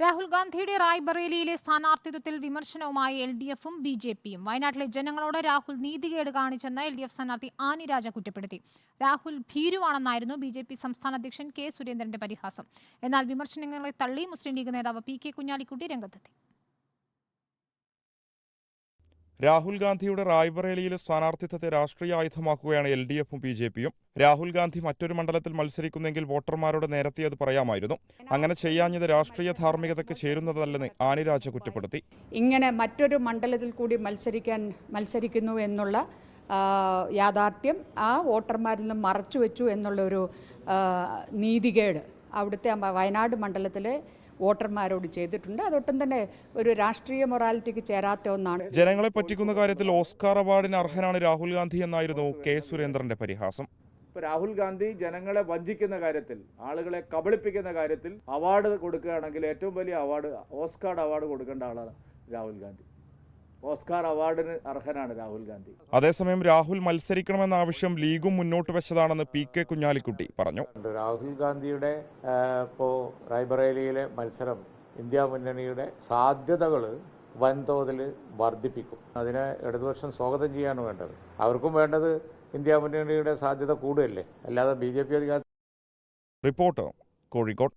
രാഹുൽ ഗാന്ധിയുടെ റായ്ബറേലിയിലെ സ്ഥാനാർത്ഥിത്വത്തിൽ വിമർശനവുമായി എൽ ഡി എഫും ബി ജെ പിയും വയനാട്ടിലെ ജനങ്ങളോട് രാഹുൽ നീതികേട് കാണിച്ചെന്ന് എൽ ഡി എഫ് സ്ഥാനാർത്ഥി ആനി രാജ കുറ്റപ്പെടുത്തി. രാഹുൽ ഭീരുവാണെന്നായിരുന്നു ബി ജെ പി സംസ്ഥാന അധ്യക്ഷൻ കെ സുരേന്ദ്രന്റെ പരിഹാസം. എന്നാൽ വിമർശനങ്ങളെ തള്ളി മുസ്ലിം ലീഗ് നേതാവ് പി കെ കുഞ്ഞാലിക്കുട്ടി രംഗത്തെത്തി. രാഹുൽ ഗാന്ധിയുടെ റായ്ബറേലിയിലെ സ്ഥാനാർത്ഥിത്വത്തെ രാഷ്ട്രീയ ആയുധമാക്കുകയാണ് എൽ ഡി എഫും ബി ജെ പിയും. രാഹുൽ ഗാന്ധി മറ്റൊരു മണ്ഡലത്തിൽ മത്സരിക്കുന്നെങ്കിൽ വോട്ടർമാരോട് നേരത്തെ അത് പറയാമായിരുന്നു. അങ്ങനെ ചെയ്യാഞ്ഞത് രാഷ്ട്രീയ ധാർമ്മികതയ്ക്ക് ചേരുന്നതല്ലെന്ന് ആനിരാജ കുറ്റപ്പെടുത്തി. ഇങ്ങനെ മറ്റൊരു മണ്ഡലത്തിൽ കൂടി മത്സരിക്കാൻ മത്സരിക്കുന്നു എന്നുള്ള യാഥാർത്ഥ്യം ആ വോട്ടർമാരിൽ നിന്ന് മറച്ചു വെച്ചു എന്നുള്ളൊരു ആ, നീതികേട് അവിടുത്തെ വയനാട് മണ്ഡലത്തിലെ വോട്ടർമാരോട് ചെയ്തിട്ടുണ്ട്. അതൊട്ടും തന്നെ ഒരു രാഷ്ട്രീയ മൊറാലിറ്റിക്ക് ചേരാത്ത ഒന്നാണ്. ജനങ്ങളെ പറ്റിക്കുന്ന കാര്യത്തിൽ ഓസ്കാർ അവാർഡിന് അർഹനാണ് രാഹുൽ ഗാന്ധി എന്നായിരുന്നു കെ സുരേന്ദ്രന്റെ പരിഹാസം. ഇപ്പൊ രാഹുൽ ഗാന്ധി ജനങ്ങളെ വഞ്ചിക്കുന്ന കാര്യത്തിൽ ആളുകളെ കബളിപ്പിക്കുന്ന കാര്യത്തിൽ അവാർഡ് കൊടുക്കുകയാണെങ്കിൽ ഏറ്റവും വലിയ അവാർഡ് ഓസ്കാർ അവാർഡ് കൊടുക്കേണ്ട ആളാണ് രാഹുൽ ഗാന്ധി. ഓസ്കാർ അവാർഡിന് അർഹനാണ് രാഹുൽ ഗാന്ധി. അതേസമയം രാഹുൽ മത്സരിക്കണമെന്ന ആവശ്യം ലീഗും മുന്നോട്ട് വെച്ചതാണെന്ന് പി കെ കുഞ്ഞാലിക്കുട്ടി പറഞ്ഞു. രാഹുൽ ഗാന്ധിയുടെ ഇപ്പോ ഇപ്പോൾ റായ്ബറേലിയിലെ മത്സരം ഇന്ത്യ മുന്നണിയുടെ സാധ്യതകൾ വൻതോതിൽ വർദ്ധിപ്പിക്കും. അതിനെ ഇടതുപക്ഷം സ്വാഗതം ചെയ്യാണ് വേണ്ടത്. അവർക്കും വേണ്ടത് ഇന്ത്യ മുന്നണിയുടെ സാധ്യത കൂടുതലല്ലേ അല്ലാതെ ബി ജെ പി അധികാര റിപ്പോർട്ട് കോഴിക്കോട്.